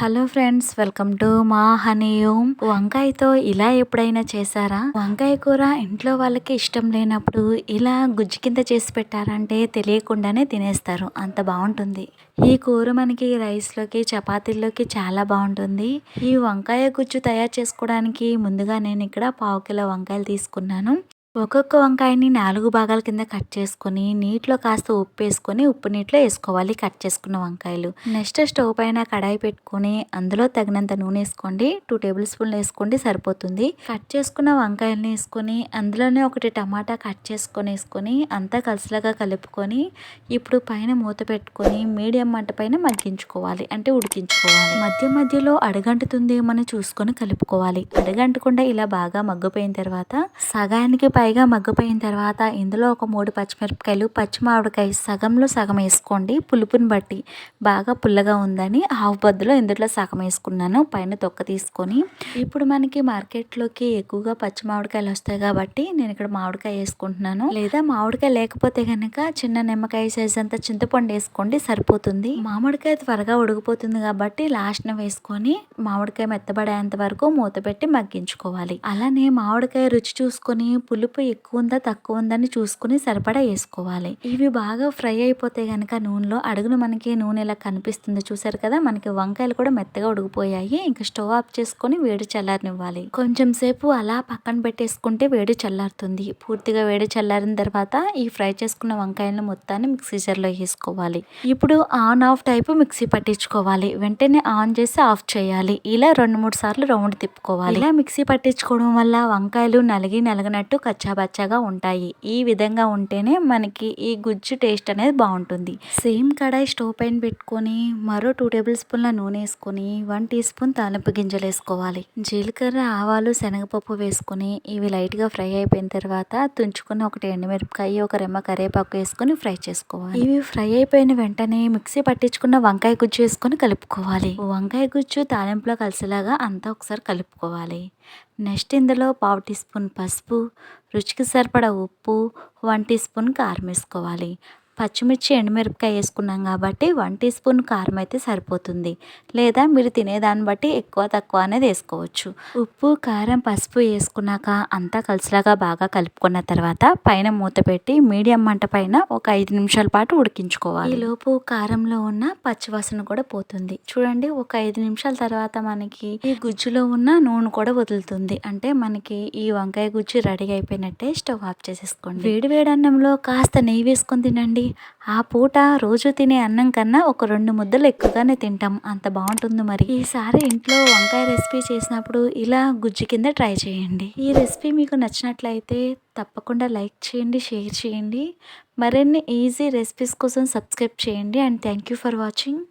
Hello friends welcome to మా honey ఓమ్ వంకాయతో ఇలా ఎప్పుడైనా చేశారా? వంకాయ కూర ఇంట్లో వాళ్ళకి ఇష్టం లేనప్పుడు ఇలా గుజ్జు కింద చేసి పెట్టారంటే తెలియకుండానే తినేస్తారు. అంత బాగుంటుంది. ఈ కూర మనకి రైస్లోకి చపాతీల్లోకి చాలా బాగుంటుంది. ఈ వంకాయ గుజ్జు తయారు చేసుకోవడానికి ముందుగా నేను ఇక్కడ పావు కిలో వంకాయలు తీసుకున్నాను. ఒక్కొక్క వంకాయని నాలుగు భాగాల కింద కట్ చేసుకొని నీటిలో కాస్త ఉప్పు వేసుకొని ఉప్పు నీటిలో వేసుకోవాలి కట్ చేసుకున్న వంకాయలు. నెక్స్ట్ స్టవ్ పైన కడాయి పెట్టుకొని అందులో తగినంత నూనె వేసుకోండి. టూ టేబుల్ స్పూన్లు వేసుకోండి సరిపోతుంది. కట్ చేసుకున్న వంకాయలని వేసుకొని అందులోనే ఒకటి టమాటా కట్ చేసుకొని వేసుకొని అంతా కలిసిలాగా కలుపుకొని ఇప్పుడు పైన మూత పెట్టుకొని మీడియం మంట పైన మగ్గించుకోవాలి. అంటే ఉడికించుకోవాలి. మధ్య మధ్యలో అడగంటుతుందేమని చూసుకొని కలుపుకోవాలి. అడగంటకుండా ఇలా బాగా మగ్గిపోయిన తర్వాత సగానికి పై పైగా మగ్గిపోయిన తర్వాత ఇందులో ఒక మూడు పచ్చిమిరపకాయలు పచ్చి మామిడికాయ సగంలో సగం వేసుకోండి. పులుపుని బట్టి బాగా పుల్లగా ఉందని హాఫ్ బద్దులో ఇందులో సగం వేసుకున్నాను. పైన తొక్క తీసుకొని ఇప్పుడు మనకి మార్కెట్లోకి ఎక్కువగా పచ్చి మామిడికాయలు వస్తాయి కాబట్టి నేను ఇక్కడ మామిడికాయ వేసుకుంటున్నాను. లేదా మామిడికాయ లేకపోతే కనుక చిన్న నిమ్మకాయ సైజ్ అంతా చింతపండు వేసుకోండి సరిపోతుంది. మామిడికాయ త్వరగా ఉడికిపోతుంది కాబట్టి లాస్ట్న వేసుకొని మామిడికాయ మెత్తబడేంత వరకు మూత పెట్టి మగ్గించుకోవాలి. అలానే మామిడికాయ రుచి చూసుకొని పులుపు పులుపు ఎక్కువ ఉందా తక్కువ ఉందని చూసుకుని సరిపడా వేసుకోవాలి. ఇవి బాగా ఫ్రై అయిపోతే కనుక నూనెలో అడుగును మనకి నూనె ఇలా కనిపిస్తుంది చూసారు కదా? మనకి వంకాయలు కూడా మెత్తగా ఉడిగిపోయాయి ఇంకా స్టవ్ ఆఫ్ చేసుకొని వేడి చల్లారనివ్వాలి. కొంచెం సేపు అలా పక్కన పెట్టేసుకుంటే వేడి చల్లారుతుంది. పూర్తిగా వేడి చల్లారిన తర్వాత ఈ ఫ్రై చేసుకున్న వంకాయలను మొత్తాన్ని మిక్సీ జార్లో వేసుకోవాలి. ఇప్పుడు ఆన్ ఆఫ్ టైపు మిక్సీ పట్టించుకోవాలి. వెంటనే ఆన్ చేసి ఆఫ్ చేయాలి. ఇలా రెండు మూడు సార్లు రౌండ్ తిప్పుకోవాలి. ఇలా మిక్సీ పట్టించుకోవడం వల్ల వంకాయలు నలిగి నలగనట్టు కచ్చాబచ్చాగా ఉంటాయి. ఈ విధంగా ఉంటేనే మనకి ఈ గుజ్జు టేస్ట్ అనేది బాగుంటుంది. సేమ్ కడాయి స్టవ్ పైన పెట్టుకొని మరో టూ టేబుల్ స్పూన్ల నూనె వేసుకొని వన్ టీ స్పూన్ తాలింపు గింజలు వేసుకోవాలి. జీలకర్ర ఆవాలు శనగపప్పు వేసుకొని ఇవి లైట్గా ఫ్రై అయిపోయిన తర్వాత తుంచుకుని ఒకటి ఎండుమిరపకాయ ఒక రెమ్మ కరివేపాకు వేసుకొని ఫ్రై చేసుకోవాలి. ఇవి ఫ్రై అయిపోయిన వెంటనే మిక్సీ పట్టించుకున్న వంకాయ గుజ్జు వేసుకొని కలుపుకోవాలి. వంకాయ గుజ్జు తాలింపులో కలిసేలాగా అంతా ఒకసారి కలుపుకోవాలి. నెక్స్ట్ ఇందులో పావు టీ స్పూన్ పసుపు రుచికి సరిపడా ఉప్పు వన్ టీ స్పూన్ కారం వేసుకోవాలి. పచ్చిమిర్చి ఎండుమిరపకాయ వేసుకున్నాం కాబట్టి వన్ టీ స్పూన్ కారం అయితే సరిపోతుంది. లేదా మీరు తినేదాన్ని బట్టి ఎక్కువ తక్కువ అనేది వేసుకోవచ్చు. ఉప్పు కారం పసుపు వేసుకున్నాక అంతా కలిసిలాగా బాగా కలుపుకున్న తర్వాత పైన మూత పెట్టి మీడియం మంట పైన ఒక ఐదు నిమిషాల పాటు ఉడికించుకోవాలి. లోపు కారంలో ఉన్న పచ్చివాసన కూడా పోతుంది. చూడండి ఒక ఐదు నిమిషాల తర్వాత మనకి ఈ గుజ్జులో ఉన్న నూనె కూడా వదులుతుంది. అంటే మనకి ఈ వంకాయ గుజ్జు రెడీ అయిపోయినట్టే స్టవ్ ఆఫ్ చేసేసుకోండి. వేడి వేడి అన్నంలో కాస్త నెయ్యి వేసుకొని తినండి. ఆ పూట రోజు తినే అన్నం కన్నా ఒక రెండు ముద్దలు ఎక్కువగానే తింటాం. అంత బాగుంటుంది మరి. ఈసారి ఇంట్లో వంకాయ రెసిపీ చేసినప్పుడు ఇలా గుజ్జు కింద ట్రై చేయండి. ఈ రెసిపీ మీకు నచ్చినట్లయితే తప్పకుండా లైక్ చేయండి షేర్ చేయండి. మరిన్ని ఈజీ రెసిపీస్ కోసం సబ్స్క్రైబ్ చేయండి. And thank you for watching.